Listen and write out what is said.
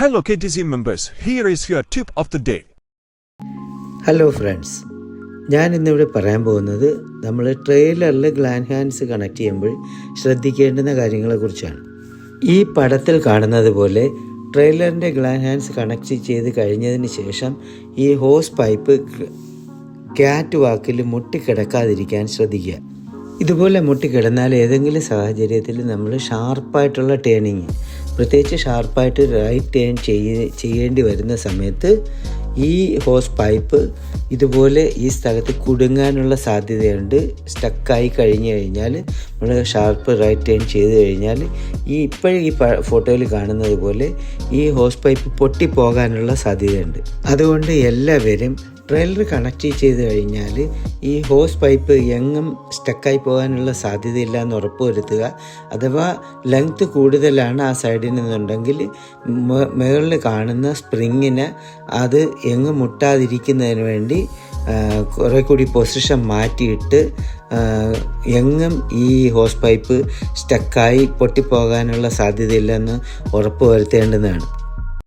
Hello KTC members, here is your tip of the day. Hello friends ഞാൻ ഇന്നിവിടെ പറയാൻ പോകുന്നത് നമ്മൾ ട്രെയിലറിൽ ഗ്ലാൻ ഹാൻഡ്സ് കണക്ട് ചെയ്യുമ്പോൾ ശ്രദ്ധിക്കേണ്ടുന്ന കാര്യങ്ങളെക്കുറിച്ചാണ് ഈ പടത്തിൽ കാണുന്നത് പോലെ ട്രെയിലറിന്റെ ഗ്ലാൻ ഹാൻഡ്സ് കണക്ട് ചെയ്ത് കഴിഞ്ഞതിന് ശേഷം ഈ ഹോസ് പൈപ്പ് ക്യാറ്റ് വാക്കിൽ മുട്ടിക്കിടക്കാതിരിക്കാൻ ശ്രദ്ധിക്കുക. ഇതുപോലെ മുട്ടിക്കിടന്നാൽ ഏതെങ്കിലും സാഹചര്യത്തിൽ നമ്മൾ ഷാർപ്പായിട്ടുള്ള ടേണിങ് പ്രത്യേകിച്ച് ഷാർപ്പായിട്ട് റൈറ്റ് ടേൺ ചെയ്യ ചെയ്യേണ്ടി വരുന്ന സമയത്ത് ഈ ഹോസ് പൈപ്പ് ഇതുപോലെ ഈ സ്ഥലത്ത് കുടുങ്ങാനുള്ള സാധ്യതയുണ്ട്. സ്റ്റക്കായി കഴിഞ്ഞു കഴിഞ്ഞാൽ നമ്മൾ ഷാർപ്പ് റൈറ്റ് ടേൺ ചെയ്ത് കഴിഞ്ഞാൽ ഈ ഇപ്പോഴും ഈ ഫോട്ടോയിൽ കാണുന്നത് പോലെ ഈ ഹോസ് പൈപ്പ് പൊട്ടിപ്പോകാനുള്ള സാധ്യതയുണ്ട്. അതുകൊണ്ട് എല്ലാവരും ട്രെയിലർ കണക്ട് ചെയ്ത് കഴിഞ്ഞാൽ ഈ ഹോസ് പൈപ്പ് എങ്ങും സ്റ്റക്കായി പോകാനുള്ള സാധ്യതയില്ല എന്ന് ഉറപ്പുവരുത്തുക. അഥവാ ലെങ്ത് കൂടുതലാണ് ആ സൈഡിൽ നിന്നുണ്ടെങ്കിൽ മുകളിൽ കാണുന്ന സ്പ്രിങ്ങിന് അത് എങ്ങും മുട്ടാതിരിക്കുന്നതിന് വേണ്ടി കുറേ കൂടി പൊസിഷൻ മാറ്റിയിട്ട് എങ്ങും ഈ ഹോസ് പൈപ്പ് സ്റ്റക്കായി പൊട്ടിപ്പോകാനുള്ള സാധ്യതയില്ലെന്ന് ഉറപ്പ് വരുത്തേണ്ടതാണ്